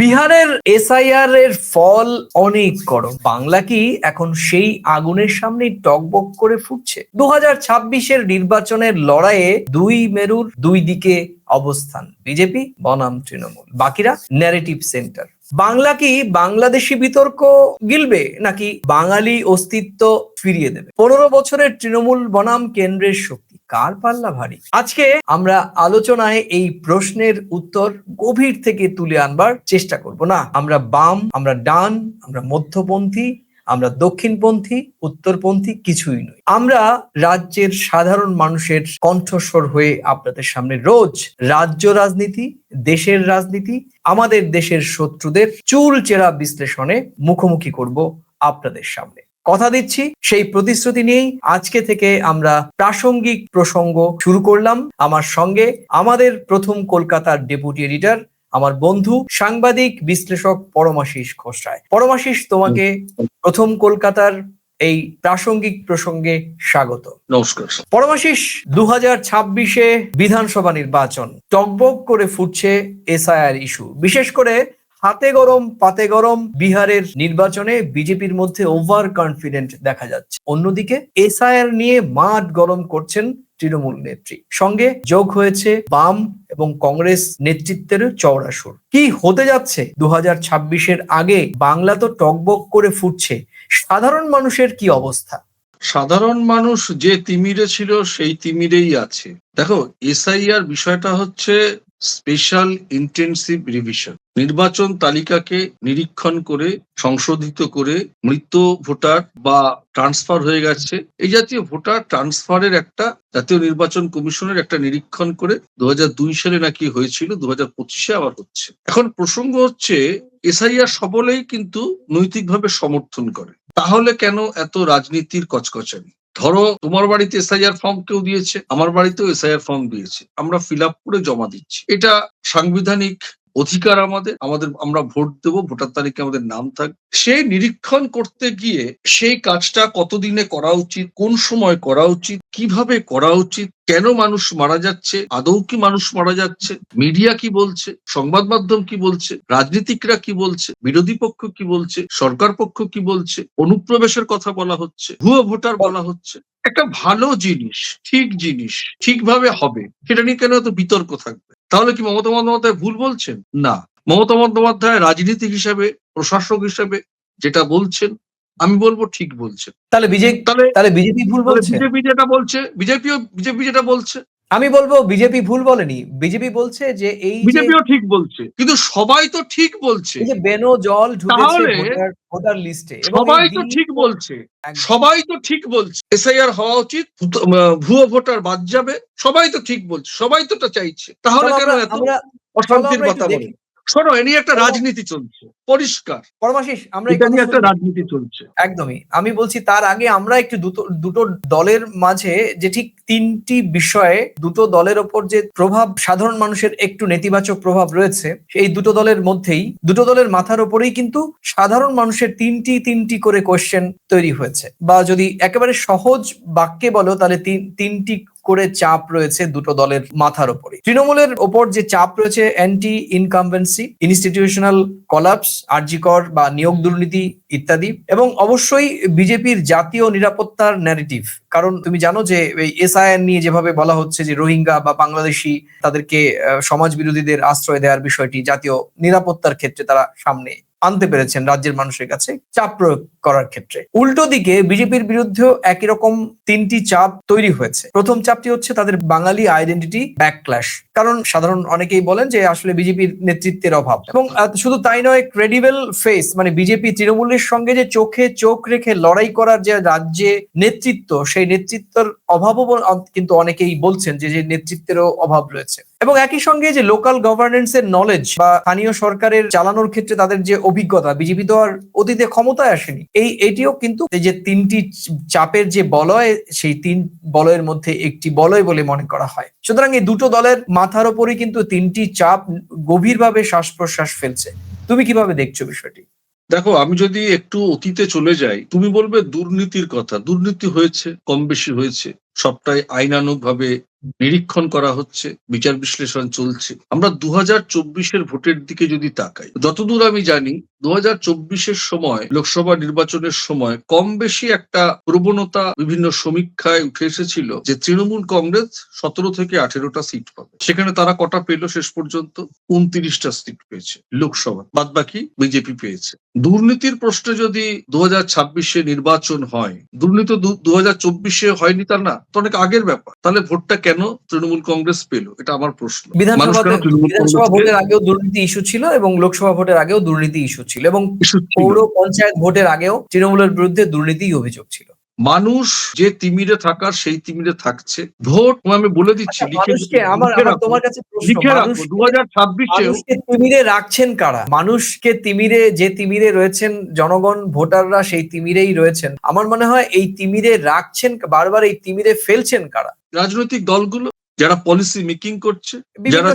বিহারের এসআইআর এর ফল অনেক গরম। বাংলা কি এখন সেই আগুনের সামনেই টকবক করে ফুটছে? দু হাজার ছাব্বিশের নির্বাচনের লড়াইয়ে দুই মেরুর দুই দিকে অবস্থান। বিজেপি, বনাম তৃণমূল। বাকিরা ন্যারেটিভ সেন্টার বাংলা কি বাংলাদেশি বিতর্ক গিলবে, নাকি বাঙালি অস্তিত্ব ফিরিয়ে দেবে? পনেরো বছরের তৃণমূল বনাম কেন্দ্রের শক্তি। কার পাল্লা ভারী? আজকে আমরা আলোচনায় এই প্রশ্নের উত্তর গভীর থেকে তুলে আনবার চেষ্টা করব না। আমরা বাম, আমরা ডান, আমরা মধ্যপন্থী, আমরা দক্ষিণপন্থী, উত্তরপন্থী কিছুই নই। আমরা রাজ্যের সাধারণ মানুষের কণ্ঠস্বর হয়ে আপনাদের সামনে রোজ রাজ্য রাজনীতি, দেশের রাজনীতি, আমাদের দেশের শত্রুদের চুল চেরা বিশ্লেষণে মুখোমুখি করব আপনাদের সামনে। কথা দিচ্ছি। সেই প্রতিশ্রুতি নিয়েই আজকে থেকে আমরা প্রাসঙ্গিক প্রসঙ্গ শুরু করলাম। আমার সঙ্গে আমাদের প্রথম কলকাতার ডেপুটি এডিটর আমার বন্ধু সাংবাদিক বিশ্লেষক পরমাশিস খোসরায় পরমাশিস তোমাকে প্রথম কলকাতার এই প্রাসঙ্গিক প্রসঙ্গে স্বাগত। নমস্কার। পরমাশিস দু হাজার ছাব্বিশে বিধানসভা নির্বাচন টকবক করে ফুটছে এসআইআর ইস্যু। বিশেষ করে হাতে গরম, পাতে গরম বিহারের নির্বাচনে বিজেপির মধ্যে ওভার কনফিডেন্ট দেখা যাচ্ছে। অন্যদিকে এসআইআর নিয়ে মাঠ গরম করছেন তৃণমূল নেত্রী। সঙ্গে যোগ হয়েছে বাম এবং কংগ্রেস নেতৃত্বের চওড়া সুর কি হতে যাচ্ছে? দু হাজার আগে বাংলা তো টকবক করে ফুটছে। সাধারণ মানুষের কি অবস্থা? সাধারণ মানুষ যে তিমিরে ছিল সেই তিমিরেই আছে। দেখো, এসআইআর বিষয়টা হচ্ছে স্পেশাল ইন্টেন্সিভ রিভিশন নির্বাচন তালিকাকে নিরীক্ষণ করে, সংশোধিত করে মৃত ভোটার বা ট্রান্সফার হয়ে গেছে। এই জাতীয় ভোটার ট্রান্সফারের একটা জাতীয় নির্বাচন কমিশনের একটা নিরীক্ষণ করে দুহাজার দুই সালে নাকি হয়েছিল দু হাজার পঁচিশে আবার হচ্ছে। এখন প্রসঙ্গ হচ্ছে, এসআইআর সবলেই কিন্তু নৈতিকভাবে সমর্থন করে। তাহলে কেন এত রাজনীতির কচকচানি? ধরো, তোমার বাড়িতে এসআইআর ফর্ম কেউ দিয়েছে, আমার বাড়িতেও এসআইআর ফর্ম দিয়েছে। আমরা ফিল আপ করে জমা দিচ্ছি। এটা সাংবিধানিক অধিকার আমাদের আমাদের, আমরা ভোট দেবো, ভোটার তারিখে আমাদের নাম থাকবে সেই নিরীক্ষণ করতে গিয়ে সেই কাজটা কতদিনে করা উচিত, কোন সময় করা উচিত, কীভাবে করা উচিত, কেন মানুষ মারা যাচ্ছে, আদৌ কি মানুষ মারা যাচ্ছে, মিডিয়া কি বলছে, সংবাদ মাধ্যম কি বলছে, রাজনীতিকরা কি বলছে, বিরোধী পক্ষ কি বলছে, সরকার পক্ষ কি বলছে, অনুপ্রবেশের কথা বলা হচ্ছে, ভুয়ো ভোটার বলা হচ্ছে। একটা ভালো জিনিস, ঠিক জিনিস, ঠিকভাবে হবে, সেটা নিয়ে কেন এত বিতর্ক থাকবে? তাহলে কি মমতা বন্দ্যোপাধ্যায় ভুল বলছেন? না। মমতা বন্দ্যোপাধ্যায় রাজনীতিক হিসাবে প্রশাসক হিসাবে যেটা বলছেন আমি বলব ঠিক বলছেন। তাহলে বিজেপি তাহলে তাহলে বিজেপি ভুল বলছে? বিজেপি যেটা বলছে বিজেপিও বিজেপি যেটা বলছে আমি বলব বিজেপি ভুল বলেনি। বিজেপি বলছে যে এই বিজেপিও ঠিক বলছে। কিন্তু সবাই তো ঠিক বলছে। যে বেনো জল ঢুকেছে ভোটার লিস্টে সবাই তো ঠিক বলছে। সবাই তো ঠিক বলছে। এসআইআর হওয়া উচিত ভুয়ো ভোটার বাদ যাবে। সবাই তো ঠিক বলছে সবাই তো এটা চাইছে। তাহলে কেন এত অশান্তির কথা দেখি। শোনো এ নিয়ে একটা রাজনীতি চলছে। পরিষ্কার। পরমাশিস আমরা এটা নিয়ে একটা রাজনীতি চলছে। একদমই। আমি বলছি তার আগে আমরা একটু দুটো দুটো দলের মাঝে যে ঠিক তিনটি বিষয়ে দুটো দলের ওপর যে প্রভাব সাধারণ মানুষের একটু নেতিবাচক প্রভাব রয়েছে এই দুটো দলের মধ্যেই দুটো দলের মাথার ওপরেই কিন্তু সাধারণ মানুষের তিনটি তিনটি করে কোয়েশ্চেন তৈরি হয়েছে। বা যদি একেবারে সহজ বাক্যে বলো তাহলে তিন তিনটি করে চাপ রয়েছে দুটো দলের মাথার ওপরে তৃণমূলের ওপর যে চাপ রয়েছে anti incumbency institutional collapse RG Kar বা নিয়োগ দুর্নীতি ইত্যাদি, এবং অবশ্যই বিজেপির জাতীয় নিরাপত্তার ন্যারেটিভ কারণ তুমি জানো যে এই এসআইআর নিয়ে যেভাবে বলা হচ্ছে যে রোহিঙ্গা বা বাংলাদেশি তাদেরকে সমাজ বিরোধীদের আশ্রয় দেওয়ার বিষয়টি জাতীয় নিরাপত্তার ক্ষেত্রে তারা সামনে আনতে পেরেছেন রাজ্যের মানুষের কাছে চাপ প্রয়োগ করার ক্ষেত্রে। উল্টো দিকে বিজেপির বিরুদ্ধেও একই রকম তিনটি চাপ তৈরি হয়েছে। প্রথম চাপটি হচ্ছে তাদের বাঙালি আইডেন্টিটি ব্যাকক্ল্যাশ কারণ সাধারণ অনেকেই বলেন যে আসলে বিজেপির নেতৃত্বের অভাব। এবং শুধু তাই নয় ক্রেডিবল ফেস মানে বিজেপি তৃণমূলের সঙ্গে যে চোখে চোখ রেখে লড়াই করার যে রাজ্যে নেতৃত্ব, সেই নেতৃত্বের অভাবও কিন্তু অনেকেই বলছেন যে যে নেতৃত্বেরও অভাব রয়েছে। এবং একই সঙ্গে যে লোকাল গভর্নেন্স এর নলেজ বা স্থানীয় সরকারের চালানোর ক্ষেত্রে তাদের যে অভিজ্ঞতা, বিজেপি তো আর অতীতে ক্ষমতায় আসেনি। এই, এটিও কিন্তু যে তিনটি চাপের যে বলয়, সেই তিন বলয়ের মধ্যে একটি বলয় বলে মনে করা হয়। সুতরাং এই দুটো দলের মাথার ওপরই কিন্তু তিনটি চাপ গভীরভাবে শ্বাস প্রশ্বাস ফেলছে। তুমি কীভাবে দেখছ বিষয়টি? দেখো, আমি যদি একটু অতীতে চলে যাই, তুমি বলবে দুর্নীতির কথা। দুর্নীতি হয়েছে কম বেশি হয়েছে। সবটাই আইনানুগ ভাবে নিরীক্ষণ করা হচ্ছে, বিচার বিশ্লেষণ চলছে। আমরা দু হাজার চব্বিশের ভোটের দিকে যদি তাকাই, যতদূর আমি জানি দু হাজার চব্বিশের সময়, লোকসভা নির্বাচনের সময় কম বেশি একটা প্রবণতা বিভিন্ন সমীক্ষায় উঠে এসেছিল যে তৃণমূল কংগ্রেস সতেরো থেকে আঠেরোটা সিট পাবে। সেখানে তারা কটা পেল শেষ পর্যন্ত? উনত্রিশটা সিট পেয়েছে লোকসভা। বাদ বাকি বিজেপি পেয়েছে। দুর্নীতির প্রশ্নে যদি দু হাজার ছাব্বিশে নির্বাচন হয়, দুর্নীতি দু হাজার চব্বিশে হয়নি তা না। তো অনেক আগের ব্যাপার। তাহলে ভোটটা কেন তৃণমূল কংগ্রেস পেল? এটা আমার প্রশ্ন। বিধানসভা ভোটের আগেও দুর্নীতি ইস্যু ছিল এবং লোকসভা ভোটের আগেও দুর্নীতি ইস্যু ছিল এবং পৌর পঞ্চায়েত ভোটের আগেও তৃণমূলের বিরুদ্ধে দুর্নীতি অভিযোগ ছিল। মানুষ যে তিমিরে থাকার সেই তিমিরে থাকছে। ভোট আমি বলে দিচ্ছি আচ্ছা, লিখে আমার তোমার কাছে লিখে রাখো দু হাজার ছাব্বিশেও তিমিরে রাখছেন কারা? মানুষকে তিমিরে যে তিমিরে রয়েছেন জনগণ ভোটাররা সেই তিমিরেই রয়েছেন। আমার মনে হয় এই তিমিরে রাখছেন বারবার এই তিমিরে ফেলছেন কারা? রাজনৈতিক দলগুলো যারা পলিসি মেকিং করছে যারা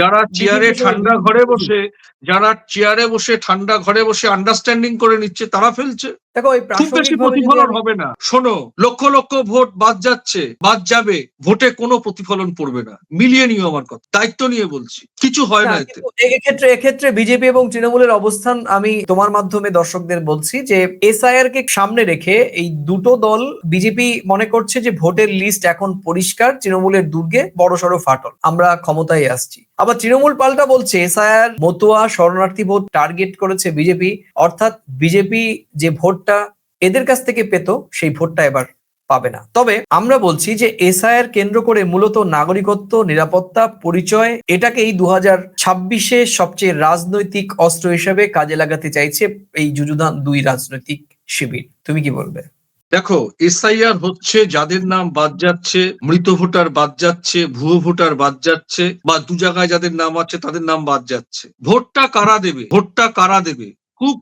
যারা চেয়ারে ঠান্ডা ঘরে বসে যারা চেয়ারে বসে ঠান্ডা ঘরে বসে আন্ডারস্ট্যান্ডিং করে নিচ্ছে তারা ফেলছে। দেখো খুব বেশি প্রতিফলন হবে না। শোনো লক্ষ লক্ষ ভোট বাদ যাচ্ছে বাদ যাবে ভোটে কোনো প্রতিফলন পড়বে না। মিলিয়ে নিও আমার কথা দায়িত্ব নিয়ে বলছি। কিছু হয় না না, এতে। এক্ষেত্রে এক্ষেত্রে বিজেপি এবং তৃণমূলের অবস্থান আমি তোমার মাধ্যমে দর্শকদের বলছি যে এসআইআর কে সামনে রেখে এই দুটো দল বিজেপি মনে করছে যে ভোটের লিস্ট এখন পরিষ্কার তৃণমূলের দুর্গে বড়সড় ফাটল। আমরা ক্ষমতায় আসছি। আবার তৃণমূল পাল্টা বলছে, এসআইআর, মতুয়া, শরণার্থী ভোট টার্গেট করেছে বিজেপি। অর্থাৎ বিজেপি যে ভোটটা এদের কাছ থেকে পেত, সেই ভোটটা এবার পাবে না। তবে আমরা বলছি যে এসআইআর কেন্দ্র করে মূলত নাগরিকত্ব, নিরাপত্তা, পরিচয়, এটাকেই দু হাজার ছাব্বিশে সবচেয়ে রাজনৈতিক অস্ত্র হিসেবে কাজে লাগাতে চাইছে এই যুযুধান দুই রাজনৈতিক শিবির। তুমি কি বলবে? দেখো, এসআইআর হচ্ছে যাদের নাম বাদ যাচ্ছে, মৃত ভোটার বাদ যাচ্ছে, ভুয়ো ভোটার বাদ যাচ্ছে, বা দু জায়গায় যাদের নাম আছে তাদের নাম বাদ যাচ্ছে। ভোটটা কারা দেবে? ভোটটা কারা দেবে? খুব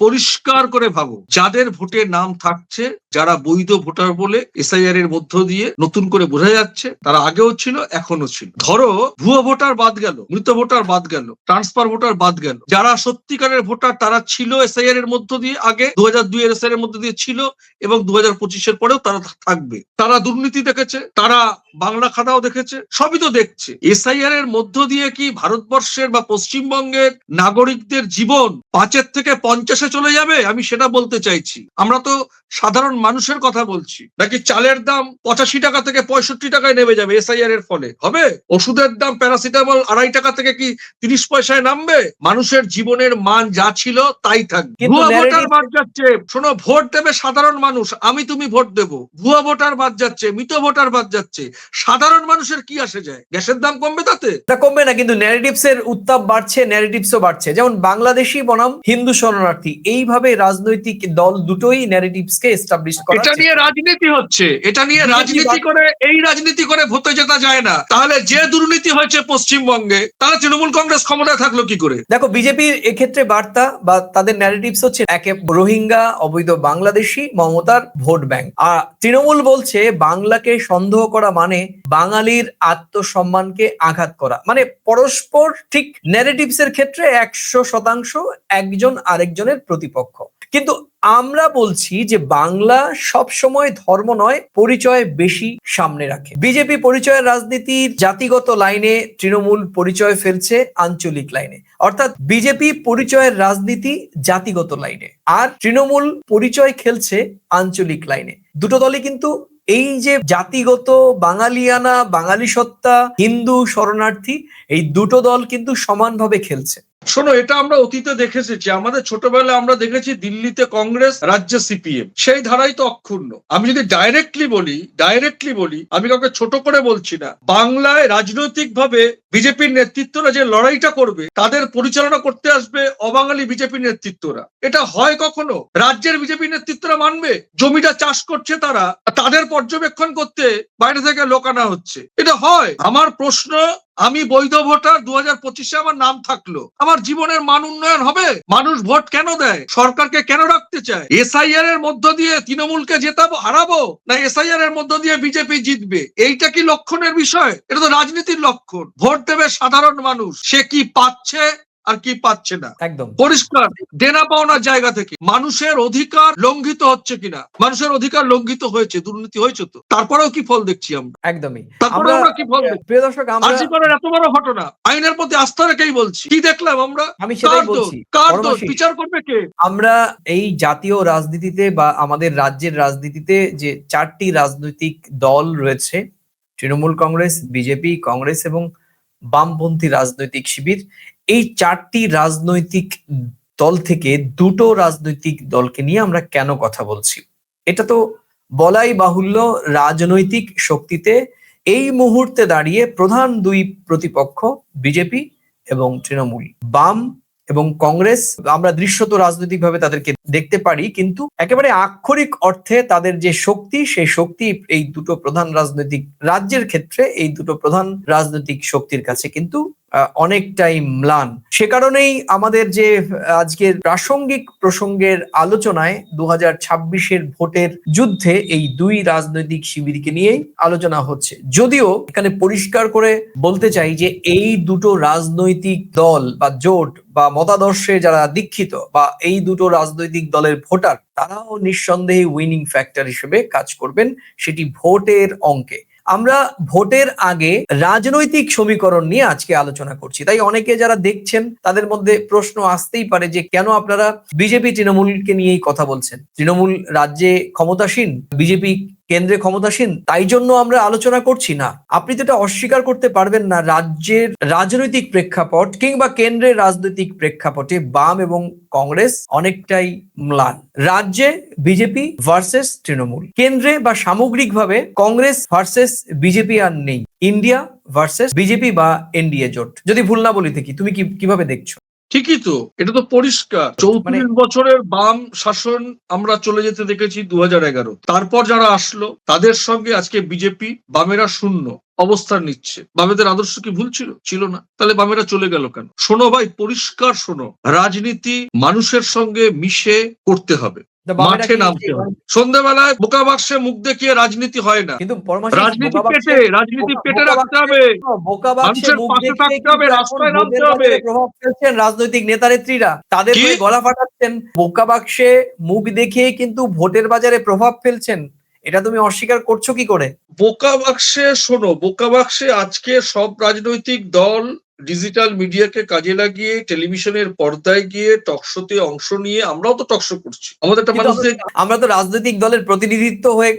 পরিষ্কার করে ভাবো। যাদের ভোটে নাম থাকছে, যারা বৈধ ভোটার বলে এসআইআর এর মধ্য দিয়ে নতুন করে বোঝা যাচ্ছে, তারা আগেও ছিল এখনও ছিল। ধরো, ভুয়ো ভোটার বাদ গেল, মৃত ভোটার বাদ গেল, ট্রান্সফার ভোটার বাদ গেল। যারা সত্যিকারের ভোটার, তারা ছিল এসআইআর এর মধ্য দিয়ে আগে দু হাজার দুই এর এসআইআর এর মধ্য দিয়ে ছিল এবং দু হাজার পঁচিশের পরেও তারা থাকবে। তারা দুর্নীতি দেখেছে, তারা বাংলা খাতাও দেখেছে, সবই তো দেখছে। এসআইআর এর মধ্য দিয়ে কি ভারতবর্ষের বা পশ্চিমবঙ্গের নাগরিকদের জীবন পাঁচের থেকে পঞ্চাশে চলে যাবে? আমি সেটা বলতে চাইছি। আমরা তো সাধারণ মানুষের কথা বলছি। নাকি চালের দাম পঁচাশি টাকা থেকে পঁয়ষট্টি টাকায় নেমে যাবে এসআইআর এর ফলে? হবে? ওষুধের দাম প্যারাসিটামল আড়াই টাকা থেকে কি তিরিশ পয়সায় নামবে? মানুষের জীবনের মান যা ছিল তাই থাকবে ভুয়া ভোটার বাদ যাচ্ছে। শোনো ভোট দেবে সাধারণ মানুষ। আমি তুমি ভোট দেব। ভুয়া ভোটার বাদ যাচ্ছে মৃত ভোটার বাদ যাচ্ছে। সাধারণ মানুষের কি আসে যায়? গ্যাসের দাম কমবে তাতে? এটা কমবে না কিন্তু ন্যারেটিভস এর উত্তাপ বাড়ছে ন্যারেটিভসও বাড়ছে। যেমন বাংলাদেশি বনাম হিন্দু শরণার্থী। এইভাবে রাজনৈতিক দল দুটোই ন্যারেটিভস কে এস্টাবলিশ করা এটা নিয়ে রাজনীতি হচ্ছে। এটা নিয়ে রাজনীতি করে এই রাজনীতি করে ভোটে জেতা যায় না। তাহলে যে দুর্নীতি হয়েছে পশ্চিমবঙ্গে তাহলে তৃণমূল কংগ্রেস ক্ষমতায় থাকল কি করে? দেখো বিজেপির এক্ষেত্রে বার্তা বা তাদের ন্যারেটিভস হচ্ছে একে রোহিঙ্গা অবৈধ বাংলাদেশি মমতার ভোট ব্যাংক। আর তৃণমূল বলছে বাংলাকে সন্দেহ করা মানে বাঙালির আত্মসম্মানকে আঘাত করা। মানে পরস্পর ঠিক ন্যারেটিভস এর ক্ষেত্রে একশো শতাংশ একজন আরেকজনের প্রতিপক্ষ। কিন্তু আমরা বলছি যে বাংলা সব সময় ধর্ম নয়, পরিচয় বেশি সামনে রাখে। বিজেপি পরিচয়ের রাজনীতির জাতিগত লাইনে তৃণমূল পরিচয় ফেলছে আঞ্চলিক লাইনে। অর্থাৎ বিজেপি পরিচয়ের রাজনীতি জাতিগত লাইনে আর তৃণমূল পরিচয় খেলছে আঞ্চলিক লাইনে। দুটো দলই কিন্তু এই যে জাতিগত বাঙালিয়ানা, বাঙালি সত্তা, হিন্দু শরণার্থী, এই দুটো দল কিন্তু সমানভাবে খেলছে। শোনো, এটা আমরা অতীতে দেখেছি আমাদের ছোটবেলায় আমরা দেখেছি দিল্লিতে কংগ্রেস, রাজ্যে সিপিএম। সেই ধারাই তো অক্ষুণ্ণ। আমি যদি ডাইরেক্টলি বলি ডাইরেক্টলি বলি, আমি কাউকে ছোট করে বলছি না, বাংলায় রাজনৈতিক ভাবে বিজেপির নেতৃত্বরা যে লড়াইটা করবে, তাদের পরিচালনা করতে আসবে অবাঙালি বিজেপি নেতৃত্বরা। এটা হয় কখনো? রাজ্যের বিজেপি নেতৃত্বরা মানবে? জমিটা চাষ করছে তারা তাদের পর্যবেক্ষণ করতে বাইরে থেকে লোক আনা হচ্ছে। এটা হয়। আমার প্রশ্ন আমি বৈধ ভোটার দু হাজার পঁচিশে আমার নাম থাকল। আমার জীবনের মান উন্নয়ন হবে? মানুষ ভোট কেন দেয়? সরকারকে কেন রাখতে চায়? এসআইআর এর মধ্য দিয়ে তৃণমূলকে জেতাবো হারাবো? না এসআইআর এর মধ্য দিয়ে বিজেপি জিতবে? এইটা কি লক্ষণের বিষয়? এটা তো রাজনীতির লক্ষণ। ভোট দেবে সাধারণ মানুষ। সে কি পাচ্ছে? আর কি পাচ্ছে না। একদম। পরিষ্কার দেনা পাওনার জায়গা থেকে। মানুষের অধিকার লঙ্ঘিত হচ্ছে কিনা? মানুষের অধিকার লঙ্ঘিত হয়েছে দুর্নীতি হয়েছে তো। তারপরেও কি ফল দেখছি আমরা? একদমই। তারপরে আমরা কি ফল দেখছি? প্রিয় দর্শক আমরা আর্জি এত বড় ঘটনা আইনের প্রতি আস্থা রেখেই বলছি। কি দেখলাম আমরা? আমি সেটাই বলছি। কার দোষ? বিচার করবে কে? আমরা এই জাতীয় রাজনীতিতে বা আমাদের রাজ্যের রাজনীতিতে যে চারটি রাজনৈতিক দল রয়েছে তৃণমূল কংগ্রেস বিজেপি কংগ্রেস এবং বামপন্থী রাজনৈতিক শিবির এই চারটি রাজনৈতিক দল থেকে দুটো রাজনৈতিক দলকে নিয়ে আমরা কেন কথা বলছি? এটা তো বলাই বাহুল্য রাজনৈতিক শক্তিতে এই মুহূর্তে দাঁড়িয়ে প্রধান দুই প্রতিপক্ষ, বিজেপি এবং তৃণমূল। বাম এবং কংগ্রেস, আমরা দৃশ্যত রাজনৈতিকভাবে তাদেরকে দেখতে পারি, কিন্তু একেবারে আক্ষরিক অর্থে তাদের যে শক্তি, সেই শক্তি এই দুটো প্রধান রাজনৈতিক রাজ্যের ক্ষেত্রে, এই দুটো প্রধান রাজনৈতিক শক্তির কাছে কিন্তু অনেকটাই ম্লান। সে কারণেই আমাদের যে, আজকের প্রাসঙ্গিক প্রসঙ্গের আলোচনায় দু হাজার ভোটের যুদ্ধে এই দুই রাজনৈতিক শিবিরকে নিয়েই আলোচনা হচ্ছে। যদিও এখানে পরিষ্কার করে বলতে চাই যে, এই দুটো রাজনৈতিক দল বা জোট বা মতাদর্শে যারা দীক্ষিত বা এই দুটো রাজনৈতিক দলের ভোটার, তারাও নিঃসন্দেহে উইনিং ফ্যাক্টর হিসেবে কাজ করবেন সেটি ভোটের অঙ্কে। আমরা ভোটের আগে রাজনৈতিক সমীকরণ নিয়ে আজকে আলোচনা করছি। তাই অনেকে যারা দেখছেন, তাদের মধ্যে প্রশ্ন আসতেই পারে যে কেন আপনারা বিজেপি, তৃণমূলকে নিয়েই কথা বলছেন? তৃণমূল রাজ্যে ক্ষমতাসীন, বিজেপি কেন্দ্রে ক্ষমতাসীন, তাই জন্য আমরা আলোচনা করছি না। আপনি তো এটা অস্বীকার করতে পারবেন না, রাজ্যের রাজনৈতিক প্রেক্ষাপট কিংবা কেন্দ্রের রাজনৈতিক প্রেক্ষাপটে বাম এবং কংগ্রেস অনেকটাই ম্লান। রাজ্যে বিজেপি ভার্সেস তৃণমূল। কেন্দ্রে বা সামগ্রিকভাবে কংগ্রেস ভার্সেস বিজেপি আর নেই। ইন্ডিয়া ভার্সেস বিজেপি বা এনডিএ জোট। যদি ভুল না বলি থেকে তুমি কি, কীভাবে দেখছ? ঠিকই তো এটা তো পরিষ্কার। মানে চৌত্রিশ বছরের বাম শাসন আমরা চলে যেতে দেখেছি দু এগারো। তারপর যারা আসলো তাদের সঙ্গে আজকে বিজেপি বামেরা শূন্য অবস্থান নিচ্ছে। বামেদের আদর্শ কি ভুল ছিল? ছিল না। তাহলে বামেরা চলে গেল কেন? শোনো ভাই পরিষ্কার শোনো। রাজনীতি মানুষের সঙ্গে মিশে করতে হবে। মাঠে নামতে হবে সন্ধ্যাবেলায় বোকা বাক্সে মুখ দেখিয়ে রাজনীতি হয় না। কিন্তু রাজনীতি পেটে রাজনীতি পেটে রাখতে হবে। বোকা বাক্সে মুখ থাকতে হবে, রাস্তায় নামতে হবে। প্রভাব ফেলছেন রাজনৈতিক নেতানেত্রীরা। তাদের গলা ফাটাচ্ছেন বোকা বাক্সে মুখ দেখিয়ে কিন্তু ভোটের বাজারে প্রভাব ফেলছেন। এটা তুমি অস্বীকার করছ কি করে? বোকা বাক্সে শোনো বোকা বাক্সে আজকে সব রাজনৈতিক দল ডিজিটাল মিডিয়াকে কাজে লাগিয়ে টেলিভিশনের পর্দায় গিয়ে টকশোতে অংশ নিয়ে আমরাও তো টকশো করছি। আমাদের একটা আমরা- তো রাজনৈতিক দলের প্রতিনিধিত্ব হয়ে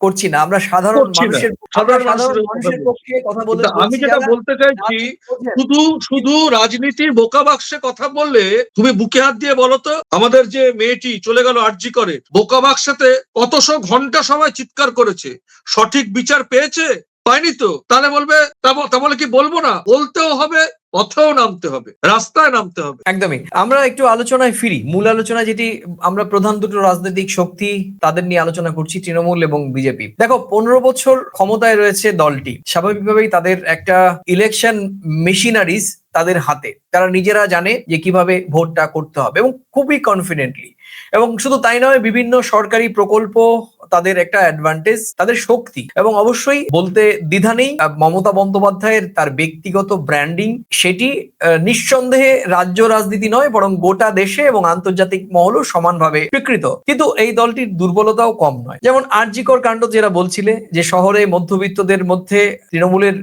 করছি না আমরা সাধারণ মানুষের সাধারণ মানুষের পক্ষে কথা বলে কিন্তু আমি যেটা বলতে চাইছি শুধু শুধু রাজনীতির বোকা বাক্সে কথা বললে তুমি বুকে হাত দিয়ে বলো তো আমাদের যে মেয়েটি চলে গেল আর্জি করে বোকা বাক্সেতে কতশো ঘণ্টা সময় চিৎকার করেছে? সঠিক বিচার পেয়েছে? পায়নি তো? তাহলে বলবে, তা ব- তা বলে কি বলব না? বলতেও হবে, পথেও নামতে হবে, রাস্তায় নামতে হবে। একদমই। আমরা একটু আলোচনায় ফিরি। মূল আলোচনা যেটি আমরা প্রধান দুটো রাজনৈতিক শক্তি তাদের নিয়ে আলোচনা করছি, তৃণমূল এবং বিজেপি। দেখো, পনেরো বছর ক্ষমতায় রয়েছে দলটি। স্বাভাবিকভাবেই তাদের একটা ইলেকশন মেশিনারিজ তাদের হাতে। তারা নিজেরা জানে যে কীভাবে ভোটটা করতে হবে, এবং খুবই কনফিডেন্টলি এবং শুধু তাই নয়, বিভিন্ন সরকারি প্রকল্প তাদের একটা অ্যাডভান্টেজ তাদের শক্তি। এবং অবশ্যই বলতে দ্বিধা নেই মমতা বন্দ্যোপাধ্যায়ের তার ব্যক্তিগত ব্র্যান্ডিং সেটি নিঃসন্দেহে রাজ্য রাজনীতি নয়, বরং গোটা দেশে এবং আন্তর্জাতিক মহলও সমানভাবে স্বীকৃত কিন্তু এই দলটির দুর্বলতাও কম নয়। যেমন আরজিকর কাণ্ড যেটা বলছিলে, যে শহরে মধ্যবিত্তদের মধ্যে তৃণমূলের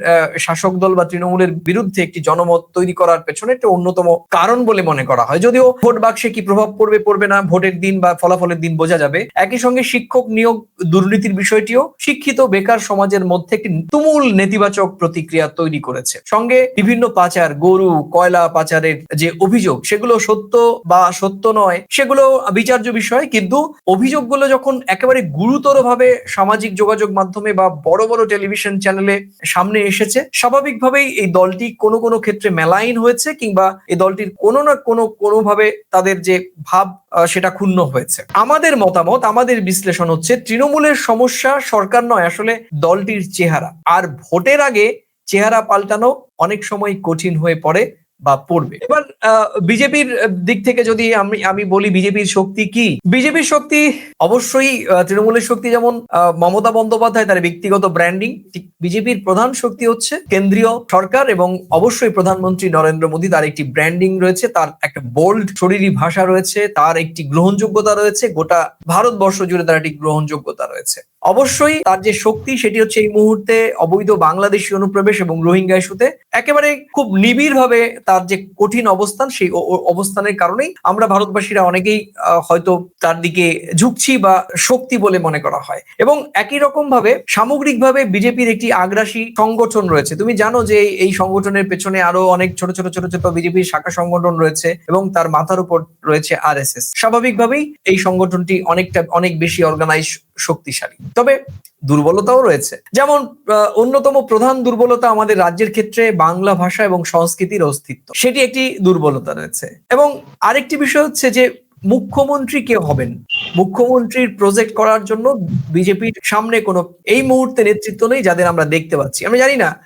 শাসক দল বা তৃণমূলের বিরুদ্ধে একটি জনমত তৈরি করার পেছনে একটা অন্যতম কারণ বলে মনে করা হয়। যদিও ভোট বাক্সে কি প্রভাব পড়বে পড়বে না, ভোটের দিন বা ফলাফলের দিন বোঝা যাবে। একই সঙ্গে শিক্ষক নিয়োগ দুর্নীতির বিষয়টিও শিক্ষিত বেকার সমাজের মধ্যে একটি তুমুল নেতিবাচক প্রতিক্রিয়া তৈরি করেছে। সঙ্গে বিভিন্ন পাচার, গরু, কয়লা পাচারের যে অভিযোগ, সেগুলো সত্য বা সত্য নয়, সেগুলো বিচার্য বিষয়, কিন্তু অভিযোগগুলো যখন একেবারে গুরুতরভাবে সামাজিক যোগাযোগ মাধ্যমে বা বড় বড় টেলিভিশন চ্যানেলে সামনে এসেছে, স্বাভাবিকভাবেই এই দলটি কোনো কোনো ক্ষেত্রে মেলাইন হয়েছে কিংবা এই দলটির কোনো না কোনো কোনোভাবে তাদের যে ভাব সেটা ক্ষুণ্ণ হয়েছে। আমাদের মতামত, আমাদের বিশ্লেষণ হচ্ছে তৃণমূলের সমস্যা সরকার নয়, আসলে দলটির চেহারা। আর ভোটের আগে চেহারা পাল্টানো অনেক সময় কঠিন হয়ে পড়ে। বা পড়বে। এবার বিজেপির দিক থেকে যদি আমি আমি বলি বিজেপির শক্তি কি? বিজেপির শক্তি অবশ্যই তৃণমূলের শক্তি যেমন মমতা বন্দ্যোপাধ্যায় তার ব্যক্তিগত ব্র্যান্ডিং বিজেপির প্রধান শক্তি হচ্ছে কেন্দ্রীয় সরকার এবং অবশ্যই প্রধানমন্ত্রী নরেন্দ্র মোদী তার একটি ব্র্যান্ডিং রয়েছে, তার একটা বোল্ড শরীরী ভাষা রয়েছে, তার একটি গ্রহণযোগ্যতা রয়েছে, গোটা ভারতবর্ষ জুড়ে তার একটি গ্রহণযোগ্যতা রয়েছে। অবশ্যই তার যে শক্তি সেটি হচ্ছে এই মুহূর্তে অবৈধ বাংলাদেশি অনুপ্রবেশ এবং রোহিঙ্গা ইস্যুতে একেবারে খুব নিবিড় ভাবে তার যে কঠিন অবস্থান, সেই অবস্থানের কারণেই আমরা ভারতবাসীরা অনেকেই হয়তো তার দিকে ঝুঁকছি বা শক্তি বলে মনে করা হয়। এবং একই রকম ভাবে সামগ্রিকভাবে বিজেপির একটি আগ্রাসী সংগঠন রয়েছে। তুমি জানো যে এই- এই সংগঠনের পেছনে আরও অনেক ছোট ছোট ছোট ছোট বিজেপির শাখা সংগঠন রয়েছে এবং তার মাথার উপর রয়েছে আর স্বাভাবিকভাবেই এই সংগঠনটি অনেকটা, অনেক বেশি অর্গানাইজ শক্তিশালী। তবে দুর্বলতাও রয়েছে। যেমন অন্যতম প্রধান দুর্বলতা আমাদের রাজ্যের ক্ষেত্রে বাংলা ভাষা এবং সংস্কৃতির অস্তিত্ব। সেটি একটি দুর্বলতা রয়েছে। এবং আরেকটি বিষয় হচ্ছে যে, মুখ্যমন্ত্রী কে হবেন। মুখ্যমন্ত্রীর প্রজেক্ট করার জন্য বিজেপির সামনে কোনো, এই মুহূর্তে নেতৃত্ব নেই যাদের আমরা দেখতে পাচ্ছি। আমি জানি না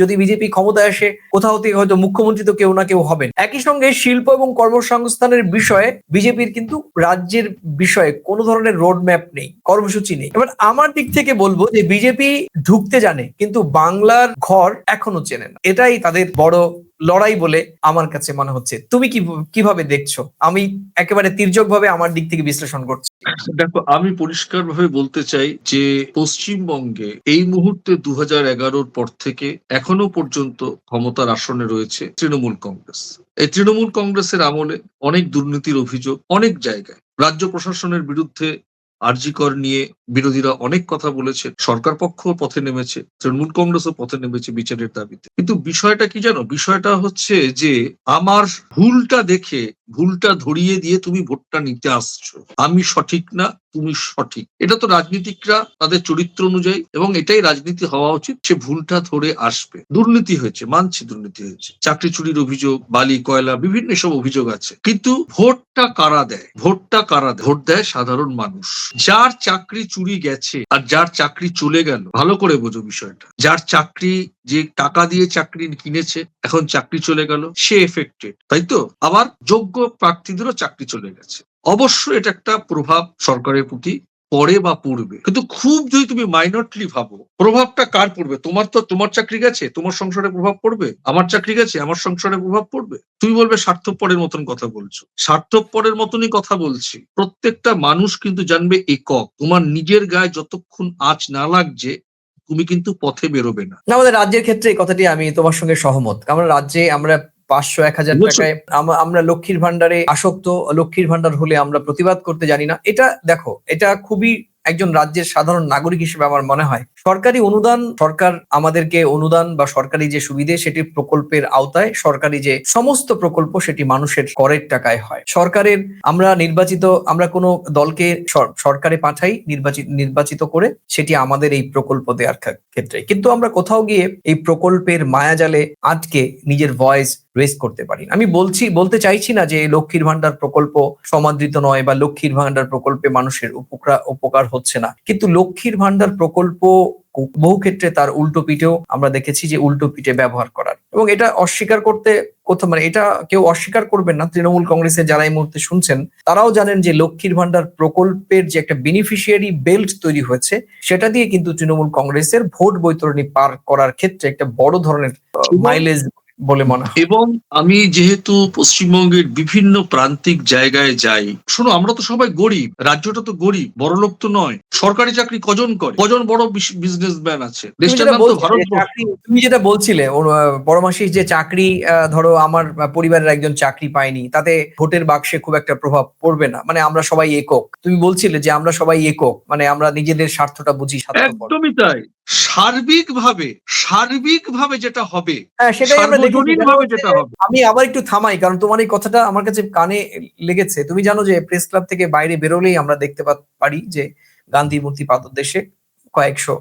যদি বিজেপি ক্ষমতায় আসে, কোথাও থেকে হয়তো মুখ্যমন্ত্রী তো কেউ না কেউ হবেন। একই সঙ্গে শিল্প এবং কর্মসংস্থানের বিষয়ে বিজেপির কিন্তু রাজ্যের বিষয়ে কোনো ধরনের রোড ম্যাপ নেই, কর্মসূচি নেই। এবার আমার দিক থেকে বলব যে বিজেপি ঢুকতে জানে, কিন্তু বাংলার ঘর এখনও চেনে না। এটাই তাদের বড় লড়াই বলে আমার কাছে মনে হচ্ছে। তুমি কি কীভাবে দেখছ? আমি একেবারে তির্যক ভাবে আমার দিক থেকে বিশ্লেষণ করছি। দেখো, আমি পরিষ্কার ভাবে বলতে চাই যে পশ্চিমবঙ্গে এই মুহূর্তে দু হাজার পর থেকে এখনও পর্যন্ত ক্ষমতার আসনে রয়েছে তৃণমূল কংগ্রেস। এই তৃণমূল কংগ্রেসের আমলে অনেক দুর্নীতির অভিযোগ অনেক জায়গায়। রাজ্য প্রশাসনের বিরুদ্ধে আরজিকর নিয়ে বিরোধীরা অনেক কথা বলেছে। সরকার পক্ষ পথে নেমেছে, তৃণমূল কংগ্রেসও পথে নেমেছে বিচারের দাবিতে। কিন্তু বিষয়টা কি জানো? বিষয়টা হচ্ছে যে, আমার ভুলটা দেখে ভুলটা ধরিয়ে দিয়ে তুমি ভোটটা নিতে আসছো। আমি সঠিক না, তুমি সঠিক। এটা তো রাজনীতিকরা তাদের চরিত্র অনুযায়ী এবং এটাই রাজনীতি হওয়া উচিত, সে ভুলটা ধরে আসবে। দুর্নীতি হয়েছে, মানছি দুর্নীতি হয়েছে। চাকরি চুরির অভিযোগ, বালি, কয়লা, বিভিন্ন সব অভিযোগ আছে। কিন্তু ভোটটা কারা দেয়? ভোটটা কারা দেয়? ভোট দেয় সাধারণ মানুষ। যার চাকরি চুরি গেছে আর যার চাকরি চলে গেল, ভালো করে বোঝো বিষয়টা। যার চাকরি যে টাকা দিয়ে চাকরি কিনেছে, এখন চাকরি চলে গেল, সে এফেক্টেড তাই তো? আবার যোগ্য প্রার্থীদেরও চাকরি চলে গেছে। অবশ্যই এটা একটা প্রভাব সরকারের প্রতি পরে বা পড়বে। কিন্তু খুব যদি তুমি মাইনরলি ভাবো, প্রভাবটা কার পড়বে? তোমার তো, তোমার চাকরি গেছে, তোমার সংসারে প্রভাব পড়বে? আমার চাকরি গেছে, আমার সংসারে প্রভাব পড়বে? তুমি বলবে স্বার্থপরের মতন কথা বলছো। স্বার্থপরের মতনই কথা বলছি। প্রত্যেকটা মানুষ কিন্তু জানবে একক। তোমার নিজের গায়ে যতক্ষণ আঁচ না লাগছে তুমি কিন্তু পথে বেরোবে না। না আমাদের রাজ্যের ক্ষেত্রে এই কথাটি আমি তোমার সঙ্গে সহমত। কারণ রাজ্যে আমরা পাঁচশো এক হাজার? টাকায় আমরা লক্ষ্মীর ভান্ডারে আসক্ত লক্ষ্মীর ভান্ডার হলে আমরা প্রতিবাদ করতে জানি না। এটা দেখো এটা খুবই একজন রাজ্যের সাধারণ নাগরিক হিসেবে আমার মনে হয়, সরকারি অনুদান, সরকার আমাদেরকে অনুদান বা সরকারি যে সুবিধে সেটি প্রকল্পের আওতায় সরকারি যে সমস্ত প্রকল্প সেটি মানুষের করের টাকায় হয়। সরকারের আমরা নির্বাচিত, আমরা কোনো দলকে সর- সরকারে পাঠাই নির্বাচিত নির্বাচিত করে সেটি আমাদের এই প্রকল্প দেওয়ার ক্ষেত্রে। কিন্তু আমরা কোথাও গিয়ে এই প্রকল্পের মায়াজালে আটকে নিজের ভয়েস রেস করতে পারি আমি বলছি বলতে চাইছি না যে লক্ষ্মীর ভান্ডার প্রকল্প সমাদৃত নয় বা লক্ষ্মীর ভান্ডার প্রকল্পে মানুষের উপকার উপকার হচ্ছে না। কিন্তু লক্ষ্মীর ভান্ডার প্রকল্প বহু ক্ষেত্রে তার উল্টো পিঠেও আমরা দেখেছি যে উল্টো পিঠে ব্যবহার করার। এবং এটা অস্বীকার করতে কোথাও মানে এটা কেউ অস্বীকার করবেন না। তৃণমূল কংগ্রেসের যারা এই মুহূর্তে শুনছেন তারাও জানেন যে লক্ষ্মীর ভান্ডার প্রকল্পের যে একটা বেনিফিশিয়ারি বেল্ট তৈরি হয়েছে সেটা দিয়ে কিন্তু তৃণমূল কংগ্রেসের ভোট বৈতরণী পার করার ক্ষেত্রে একটা বড় ধরনের মাইলেজ বলে মনে হয়। এবং আমি যেহেতু পশ্চিমবঙ্গের বিভিন্ন প্রান্তিক জায়গায় যাই শোনো আমরা তো সবাই গরিব রাজ্যটা তো গরিব বড় লোক তো নয়। সরকারি চাকরি কজন করে? কজন বড় বিজনেসম্যান আছে? তুমি দেশটার যেটা নাম তো বলছিলে যে ভারতবর্ষ তুমি যেটা বলছিলে বড় মাসির যে চাকরি আহ, ধরো আমার পরিবারের একজন চাকরি পায়নি তাতে ভোটের বাক্সে খুব একটা প্রভাব পড়বে না। মানে আমরা সবাই একক। তুমি বলছিলে যে আমরা সবাই একক মানে আমরা নিজেদের স্বার্থটা বুঝি একদমই তাই। সার্বিক ভাবে সার্বিক ভাবে যেটা হবে হ্যাঁ সেটাই আমরা দেখেছি। সার্বজনীন ভাবে যেটা হবে। আমি আবার একটু থামাই কারণ তোমার এই কথাটা আমার কাছে কানে লেগেছে। তুমি জানো যে প্রেস ক্লাব থেকে বাইরে বেরোলেই আমরা দেখতে পারি যে গান্ধী মূর্তি পাদদেশে কয়েকশো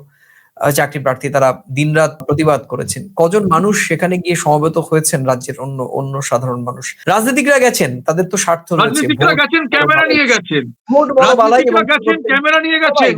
চাকরি প্রার্থী তারা দিনরাত প্রতিবাদ করেছেন। কজন মানুষ সেখানে গিয়ে সমবেত হয়েছেন রাজ্যের অন্য অন্য সাধারণ মানুষ? রাজনীতিকরা গেছেন তাদের তো স্বার্থ রয়েছে। গেছেন নিয়ে গেছেন। নিয়ে গেছেন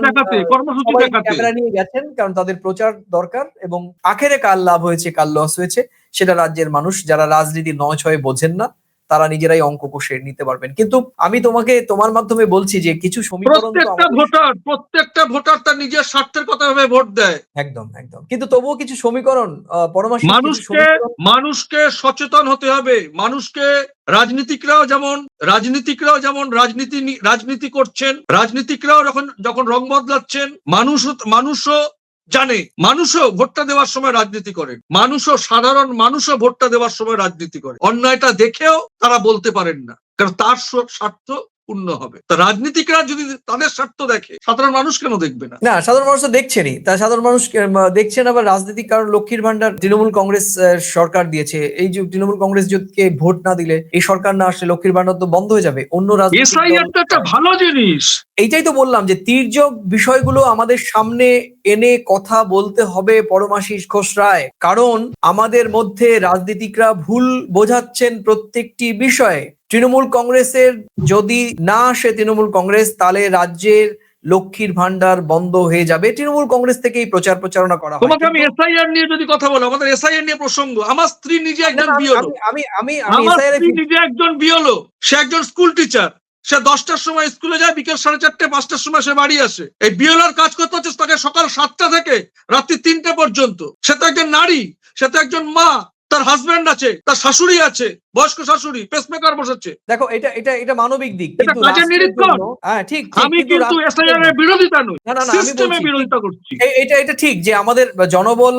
দেখাতে কর্মসূচি দেখাতে। ক্যামেরা নিয়ে গেছেন কারণ তাদের প্রচার দরকার এবং আখেরে কাল লাভ হয়েছে কাল লস হয়েছে সেটা রাজ্যের মানুষ যারা রাজনীতি নয় ছয় বোঝেন না তারা নিজেরাই অঙ্ক কষে নিতে পারবেন। কিন্তু আমি তোমাকে তোমার মাধ্যমে বলছি যে কিছু সমীকরণ প্রত্যেকটা ভোটার প্রত্যেকটা ভোটার তার নিজের স্বার্থের কথা ভেবে ভোট দেয়। একদম একদম। কিন্তু তবুও কিছু সমীকরণ আহ, পরমাশিক মানুষকে মানুষকে সচেতন হতে হবে। মানুষকে রাজনীতিকরাও যেমন রাজনীতিকরাও যেমন রাজনীতি রাজনীতি করছেন রাজনীতিকরাও যখন যখন রং বদলাচ্ছেন মানুষ মানুষও জানে। মানুষও ভোটটা দেওয়ার সময় রাজনীতি করে। মানুষও সাধারণ মানুষও ভোটটা দেওয়ার সময় রাজনীতি করে। অন্যায়টা দেখেও তারা বলতে পারেন না। কারণ তার স্বার্থ পূর্ণ হবে। তা রাজনীতিকরা যদি তাদের স্বার্থ দেখে সাধারণ মানুষ কেন দেখবে না? না সাধারণ মানুষ তো দেখছেনই। তা সাধারণ মানুষ দেখছেন আবার রাজনীতিক কারণ লক্ষ্মীর ভান্ডার তৃণমূল কংগ্রেস সরকার দিয়েছে। এই যে তৃণমূল কংগ্রেস যদি ভোট না দিলে এই সরকার না আসলে লক্ষ্মীর ভান্ডার তো বন্ধ হয়ে যাবে। অন্য রাজনীতি একটা ভালো জিনিস। এইটাই তো বললাম যে তির্যক বিষয়গুলো আমাদের সামনে এনে কথা বলতে হবে পরমাশিস ঘোষ রায়। কারণ আমাদের মধ্যে রাজনীতিকরা ভুল বোঝাচ্ছেন প্রত্যেকটি বিষয়ে। তৃণমূল কংগ্রেসের যদি না আসে তৃণমূল কংগ্রেস তাহলে রাজ্যের লক্ষ্মীর ভান্ডার বন্ধ হয়ে যাবে। তৃণমূল কংগ্রেস থেকেই প্রচার প্রচারণা করা হয়। তোমাকে আমি এসআইআর নিয়ে যদি কথা বলো আমাদের এসআইআর নিয়ে প্রসঙ্গ। আমার স্ত্রী নিজে একজন বিয়লো আমি আমি আমি নিজে একজন বিয়লো সে একজন স্কুল টিচার। সে দশটার সময় স্কুলে যায় বিকেল সাড়ে চারটে পাঁচটার সময় সে বাড়ি আসে। এই বিয়লার কাজ করতে হচ্ছে তাকে সকাল সাতটা থেকে রাত্রি তিনটে পর্যন্ত। সে তো একজন নারী সে তো একজন মা। তার হাজব্যান্ড আছে তার শাশুড়ি আছে বয়স্ক শাশুড়ি পেসমেকার বসাচ্ছে দেখো এটা এটা এটা মানবিক দিক কিন্তু কাজের নিরীক্ষণ। হ্যাঁ ঠিক আমি কিন্তু এসআইআর এর বিরোধিতা নই না না সিস্টেমে বিরোধিতা করছি এটা এটা ঠিক যে আমাদের জনবল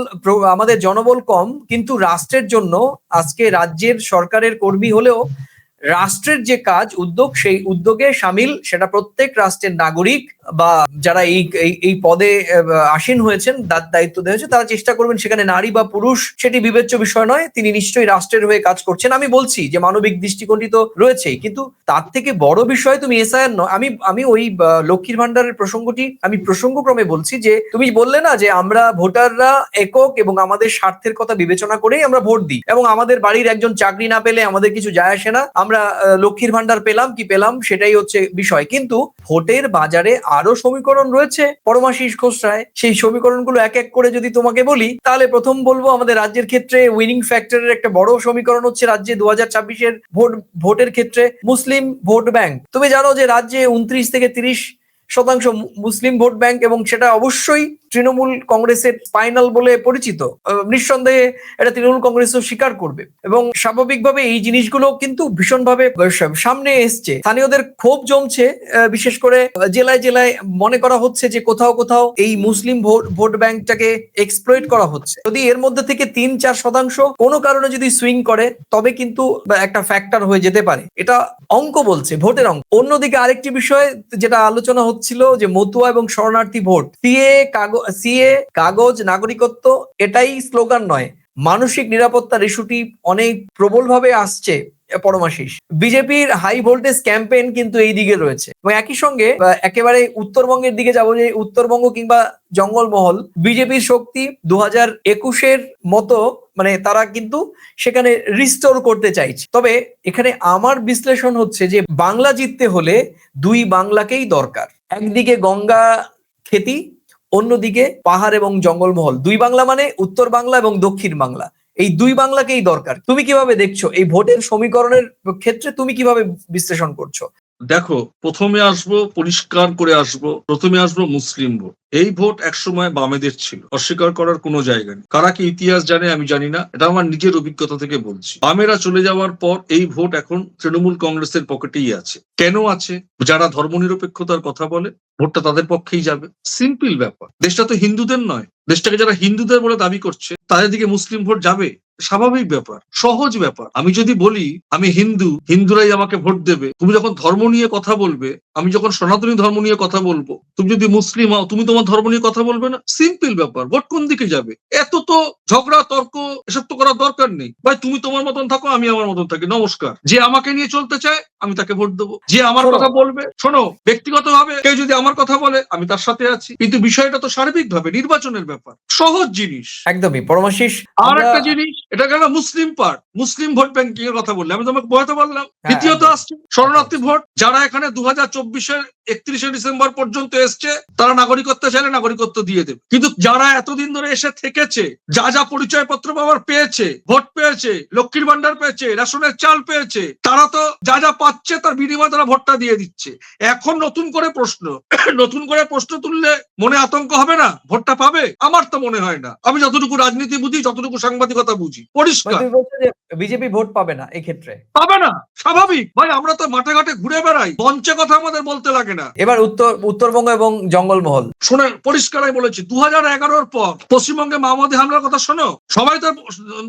আমাদের জনবল কম কিন্তু রাষ্ট্রের জন্য আজকে রাজ্যের সরকারের কর্মী হলেও রাষ্ট্রের যে কাজ, উদ্যোগ, সেই উদ্যোগে সামিল সেটা প্রত্যেক রাষ্ট্রের নাগরিক বা যারা এই, এই- পদে আসীন হয়েছেন, তার দায়িত্ব দেওয়া হয়েছে, তারা চেষ্টা করবেন সেখানে নারী বা পুরুষ, সেটি বিবেচ্য বিষয় নয়, তিনি নিশ্চয়ই রাষ্ট্রের হয়ে কাজ করছেন। আমি বলছি যে মানবিক দৃষ্টিকোণটি তো রয়েছেই, কিন্তু তার থেকে বড় বিষয় তুমি এসআইআর নয়। আমি আমি ওই লক্ষ্মীর ভান্ডারের প্রসঙ্গটি, আমি প্রসঙ্গক্রমে বলছি যে, তুমি বললে না যে আমরা ভোটাররা একক এবং আমাদের স্বার্থের কথা বিবেচনা করেই আমরা ভোট দিই, এবং আমাদের বাড়ির একজন চাকরি না পেলে আমাদের কিছু যায় আসে না। আমরা লক্ষ্মীর ভান্ডার পেলাম, কি পেলাম সেটাই হচ্ছে বিষয়। কিন্তু ভোটের বাজারে আরও সমীকরণ রয়েছে পরমাশিস ঘোষ রায়। সেই সমীকরণগুলো এক এক করে যদি তোমাকে বলি, তাহলে প্রথম বলব আমাদের রাজ্যের ক্ষেত্রে উইনিং ফ্যাক্টরের একটা বড় সমীকরণ হচ্ছে রাজ্যে দু হাজার ছাব্বিশের ভোট, ভোটের ক্ষেত্রে মুসলিম ভোট ব্যাংক। তুমি জানো যে রাজ্যে উনত্রিশ থেকে তিরিশ শতাংশ মুসলিম ভোট ব্যাংক এবং সেটা অবশ্যই তৃণমূল কংগ্রেসের স্পাইনাল বলে পরিচিত নিঃসন্দেহে এটা তৃণমূল কংগ্রেসও স্বীকার করবে। এবং স্বাভাবিকভাবে এই জিনিসগুলো কিন্তু ভীষণভাবে সামনে এসছে। স্থানীয়দের ক্ষোভ জমছে বিশেষ করে জেলায় জেলায় মনে করা হচ্ছে যে কোথাও কোথাও এই মুসলিম ভোট ভোট ব্যাংকটাকে এক্সপ্লয়েট করা হচ্ছে। যদি এর মধ্যে থেকে তিন চার শতাংশ কোনো কারণে যদি সুইং করে, তবে কিন্তু একটা ফ্যাক্টর হয়ে যেতে পারে। এটা অঙ্ক বলছে, ভোটের অঙ্ক। অন্যদিকে আরেকটি বিষয় যেটা আলোচনা হচ্ছিল যে মতুয়া এবং শরণার্থী ভোট সিএ কাগজ সিএ, কাগজ, নাগরিকত্ব, এটাই স্লোগান নয়। মানসিক নিরাপত্তার ইস্যুটি অনেক প্রবলভাবে আসছে পরমাশিস। বিজেপির হাই ভোল্টেজ ক্যাম্পেইন কিন্তু এই দিকে রয়েছে। এবং একই সঙ্গে একেবারে উত্তরবঙ্গের দিকে যাব, যে উত্তরবঙ্গ কিংবা জঙ্গলমহল, বিজেপির শক্তি দু হাজার একুশের মতো মানে তারা কিন্তু সেখানে রিস্টোর করতে চাইছে। তবে এখানে আমার বিশ্লেষণ হচ্ছে যে, বাংলা জিততে হলে দুই বাংলাকেই দরকার। একদিকে গঙ্গা খেতি অন্যদিকে পাহাড় এবং জঙ্গলমহল, দুই বাংলা মানে উত্তর বাংলা এবং দক্ষিণ বাংলা। এই দুই বাংলাকেই দরকার। তুমি কীভাবে দেখছ? এই ভোটের সমীকরণের ক্ষেত্রে তুমি কীভাবে বিশ্লেষণ করছ? দেখো, প্রথমে আসব, পরিষ্কার করে আসব, প্রথমে আসব মুসলিম ভোট। এই ভোট একসময় বামেদের ছিল। অস্বীকার করার কোনো জায়গা নেই। কারা কি ইতিহাস জানে আমি জানি না। এটা আমার নিজের অভিজ্ঞতা থেকে বলছি। বামেরা চলে যাওয়ার পর এই ভোট এখন তৃণমূল কংগ্রেসের পকেটেই আছে। কেন আছে? যারা ধর্মনিরপেক্ষতার কথা বলে, ভোটটা তাদের পক্ষেই যাবে। সিম্পল ব্যাপার। দেশটা তো হিন্দুদের নয়। দেশটাকে যারা হিন্দুদের বলে দাবি করছে, তাদের দিকে মুসলিম ভোট যাবে? স্বাভাবিক ব্যাপার। সহজ ব্যাপার। আমি যদি বলি, আমি হিন্দু, হিন্দুরাই আমাকে ভোট দেবে। তুমি যখন ধর্ম নিয়ে কথা বলবে, আমি যখন সনাতনী ধর্ম নিয়ে কথা বলব, তুমি যদি মুসলিম হও, তুমি তোমার ধর্ম নিয়ে কথা বলবে না। সিম্পল ব্যাপার। ভোট কোন দিকে যাবে? এত তো ঝগড়া, তর্ক, এসব তো করার দরকার নেই। ভাই, তুমি তোমার মতন থাকো, আমি আমার মতন থাকি। নমস্কার। যে আমাকে নিয়ে চলতে চায় আমি তাকে ভোট দেবো। যে আমার কথা বলবে শোনো ব্যক্তিগতভাবে কেউ যদি আমার কথা বলে আমি তার সাথে আছি। কিন্তু বিষয়টা তো সার্বিকভাবে নির্বাচনের ব্যাপার। সহজ জিনিস। একদমই পরমাশিস আর একটা জিনিস এটা গেল Muslim part? Muslim vote banking এর কথা বললে আমি তোমাকে বোঝাতে পারলাম। হ্যাঁ, দ্বিতীয়ত আসছে শরণার্থী ভোট। যারা এখানে দু হাজার চব্বিশের একত্রিশে ডিসেম্বর পর্যন্ত এসছে তারা নাগরিকত্ব চাইলে নাগরিকত্ব দিয়ে দেবে। কিন্তু যারা এতদিন ধরে এসে থেকেছে যা যা পরিচয়পত্র পাওয়ার পেয়েছে ভোট পেয়েছে লক্ষ্মীর ভান্ডার পেয়েছে রেশনের চাল পেয়েছে তারা তো যা যা পাচ্ছে তার বিনিময়ে তারা ভোটটা দিয়ে দিচ্ছে। এখন নতুন করে প্রশ্ন। নতুন করে প্রশ্ন তুললে মনে আতঙ্ক হবে না? ভোটটা পাবে? আমার তো মনে হয় না। আমি যতটুকু রাজনীতি বুঝি যতটুকু সাংবাদিকতা বুঝি। মানে পরিষ্কার যে বিজেপি ভোট পাবে না এক্ষেত্রে? পাবে না। স্বাভাবিক। ভাই আমরা তো মাঠে ঘাটে ঘুরে বেড়াই। মঞ্চে কথা আমাদের বলতে লাগে না। এবার উত্তর উত্তরবঙ্গ এবং জঙ্গলমহল। শুনে পরিষ্কার আমি বলেছি দু হাজার এগারোর পর পশ্চিমবঙ্গে মাওবাদী হামলার কথা শোনো? সবাই তো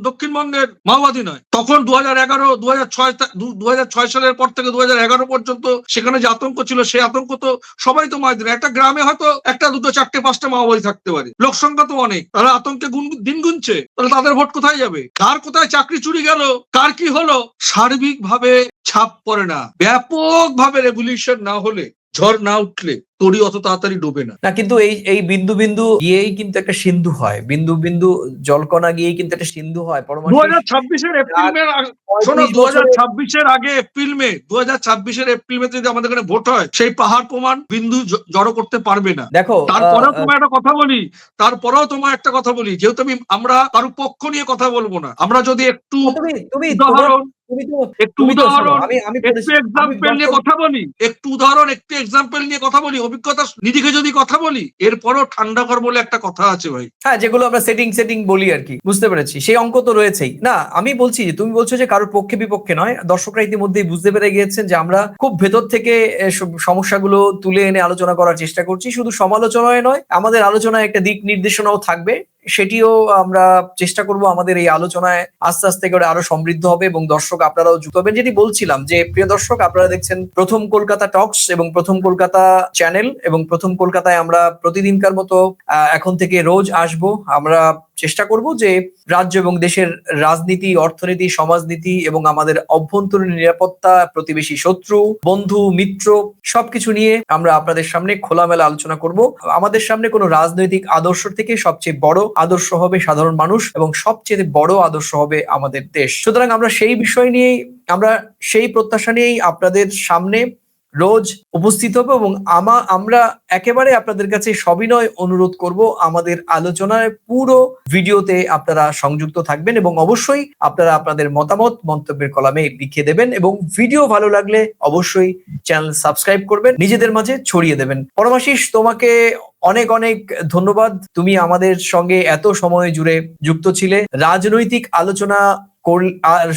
দক্ষিণবঙ্গের মাওবাদী নয়। তখন দু হাজার এগারো দু হাজার ছয় দু হাজার ছয় সালের পর থেকে দু হাজার এগারো পর্যন্ত সেখানে যে আতঙ্ক ছিল, সেই আতঙ্ক তো সবাই তো দিন একটা গ্রামে হয়তো একটা, দুটো, চারটে, পাঁচটা মাওবাদী থাকতে পারে। লোক সংখ্যা তো অনেক। তারা আতঙ্কে দিন গুনছে। তাহলে তাদের ভোট কোথায় যাবে? কার কোথায় চাকরি চুরি গেল? কার কি হলো? সার্বিক ভাবে ছাপ পড়ে না। ব্যাপক ভাবে রেগুলেশন না হলে, ঝড় না উঠলে তরি অত তাড়াতাড়ি ডোবে না। না কিন্তু এই এই বিন্দু বিন্দু গিয়েই কিন্তু একটা সিন্ধু হয়। বিন্দু বিন্দু জলকণা গিয়েই কিন্তু একটা সিন্ধু হয়। দু হাজার ছাব্বিশের এপ্রিল মে শোনো দু হাজার ছাব্বিশের আগে এপ্রিল মে দু হাজার ছাব্বিশের এপ্রিল মে যদি আমাদের এখানে ভোট হয় সেই পাহাড় প্রমাণ বিন্দু জড়ো করতে পারবে না। দেখো তারপরেও তোমায় একটা কথা বলি তারপরেও তোমার একটা কথা বলি যেহেতু আমি আমরা কারও পক্ষ নিয়ে কথা বলব না আমরা যদি একটু উদাহরণ একটু উদাহরণ আমি আমি একটু এক্সাম্পল নিয়ে কথা বলি একটু উদাহরণ একটু এক্সাম্পল নিয়ে কথা বলি অভিজ্ঞতা নিরিখে যদি কথা বলি, এরপরও ঠান্ডা কর বলে একটা কথা আছে ভাই। হ্যাঁ যেগুলো আমরা সেটিং সেটিং বলি আর কি, বুঝতে পেরেছি। সেই অঙ্ক তো রয়েছেই। না, আমি বলছি যে, তুমি বলছো যে কারোর পক্ষে বিপক্ষে নয়, দর্শকরা ইতিমধ্যেই বুঝতে পেরে গিয়েছেন যে আমরা খুব ভেতর থেকে সমস্যাগুলো তুলে এনে আলোচনা করার চেষ্টা করছি। শুধু সমালোচনায় নয়, আমাদের আলোচনায় একটা দিক নির্দেশনাও থাকবে। সেটিও আমরা চেষ্টা করব আমাদের এই আলোচনায় আস্তে আস্তে করে আরও সমৃদ্ধ হবে এবং দর্শক আপনারাও যুক্ত হবেন। যেটি বলছিলাম যে, প্রিয় দর্শক, আপনারা দেখছেন প্রথম কলকাতা টক্স এবং প্রথম কলকাতা চ্যানেল এবং প্রথম কলকাতায় আমরা প্রতিদিনকার মতো এখন থেকে রোজ আসব। আমরা চেষ্টা করব যে, রাজ্য এবং দেশের রাজনীতি, অর্থনীতি, সমাজনীতি এবং আমাদের অভ্যন্তরীণ নিরাপত্তা, প্রতিবেশী শত্রু, বন্ধু, মিত্র সবকিছু নিয়ে আমরা আপনাদের সামনে খোলামেলা আলোচনা করব। আমাদের সামনে কোনো রাজনৈতিক আদর্শ থেকে সবচেয়ে বড় আদর্শ হবে সাধারণ মানুষ এবং সবচেয়ে বড় আদর্শ হবে আমাদের দেশ। সুতরাং আমরা সেই বিষয় নিয়েই, আমরা সেই প্রত্যাশা নিয়েই আপনাদের সামনে রোজ উপস্থিত হব এবং আমা, আমরা একেবারে আপনাদের কাছে সবিনয় অনুরোধ করব আমাদের আলোচনায় পুরো ভিডিওতে আপনারা সংযুক্ত থাকবেন এবং অবশ্যই আপনারা আপনাদের মতামত মন্তব্যের কলামে লিখে দেবেন এবং ভিডিও ভালো লাগলে অবশ্যই চ্যানেল সাবস্ক্রাইব করবেন, নিজেদের মাঝে ছড়িয়ে দেবেন। পরমাশিস, তোমাকে অনেক অনেক ধন্যবাদ। তুমি আমাদের সঙ্গে এত সময় জুড়ে যুক্ত ছিলে। রাজনৈতিক আলোচনা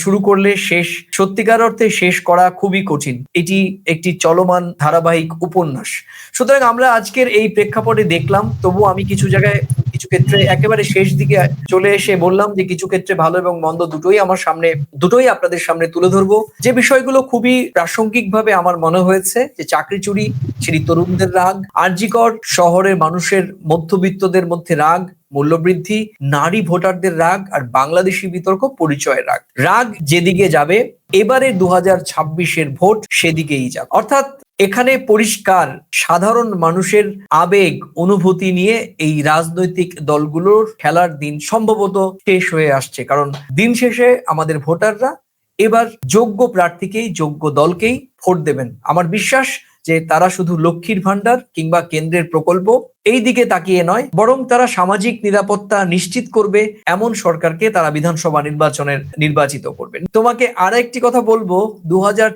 শুরু করলে শেষ, সত্যিকার অর্থে শেষ করা খুবই কঠিন। এটি একটি চলমান ধারাবাহিক উপন্যাস। সুতরাং আমরা আজকের এই প্রেক্ষাপটে দেখলাম, তবু আমি কিছু জায়গায়, কিছু ক্ষেত্রে একেবারে শেষ দিকে চলে এসে বললাম যে কিছু ক্ষেত্রে ভালো এবং মন্দ দুটোই আমার সামনে, দুটোই আপনাদের সামনে তুলে ধরবো। যে বিষয়গুলো খুবই প্রাসঙ্গিক ভাবে আমার মনে হয়েছে, যে চাকরি চুরি সেটি তরুণদের রাগ, আরজিকর শহরের মানুষের মধ্যবিত্তদের মধ্যে রাগ মূল্যবৃদ্ধি, নারী ভোটারদের রাগ আর বাংলাদেশি বিতর্ক পরিচয়ের রাগ। রাগ যেদিকে যাবে, এবারে দু হাজার ছাব্বিশের ভোট সেদিকেই যাবে। অর্থাৎ এখানে পরিষ্কার, সাধারণ মানুষের আবেগ, অনুভূতি নিয়ে এই রাজনৈতিক দলগুলোর খেলার দিন সম্ভবত শেষ হয়ে আসছে। কারণ দিন শেষে আমাদের ভোটাররা এবার যোগ্য প্রার্থীকেই, যোগ্য দলকেই ভোট দেবেন। আমার বিশ্বাস যে তারা শুধু লক্ষ্মীর ভান্ডার কিংবা কেন্দ্রের প্রকল্প, এই দিকে তাকিয়ে নয়, বরং তারা সামাজিক নিরাপত্তা নিশ্চিত করবে এমন সরকারকে তারা বিধানসভা নির্বাচনের নির্বাচিত করবেন। তোমাকে আর একটি কথা বলব দু হাজার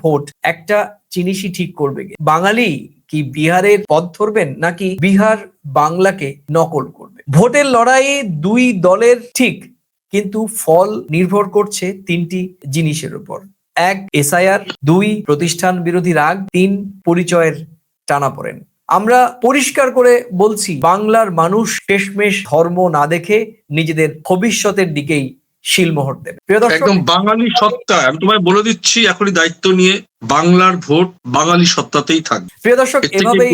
ভোট একটা জিনিসই ঠিক করবে? বাঙালি কি বিহারের পথ ধরবেন নাকি বিহার বাংলাকে নকল করবে? ভোটের লড়াইয়ে দুই দলের ঠিক, কিন্তু ফল নির্ভর করছে তিনটি জিনিসের উপর। এক এসআইআর দুই প্রতিষ্ঠান বিরোধী রাগ তিন পরিচয়ের টানা পড়েন। আমরা পরিষ্কার করে বলছি বাংলার মানুষ শেষমেশ ধর্ম না দেখে নিজেদের ভবিষ্যতের দিকেই শিলমোহর দেবে। একদম বাঙালি সত্তা। আমি তোমায় বলে দিচ্ছি এখনই দায়িত্ব নিয়ে বাংলার ভোট বাঙালি সত্তাতেই থাকবে। প্রিয় দর্শক এভাবেই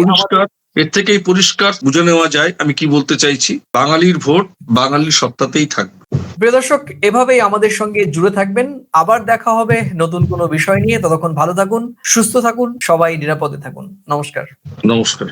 এর থেকেই পরিষ্কার বুঝে নেওয়া যায় আমি কি বলতে চাইছি। বাঙালির ভোট বাঙালির সত্তাতেই থাকবে। প্রিয় দর্শক এভাবেই আমাদের সঙ্গে জুড়ে থাকবেন। আবার দেখা হবে নতুন কোনো বিষয় নিয়ে। ততক্ষণ ভালো থাকুন সুস্থ থাকুন সবাই নিরাপদে থাকুন। নমস্কার। নমস্কার।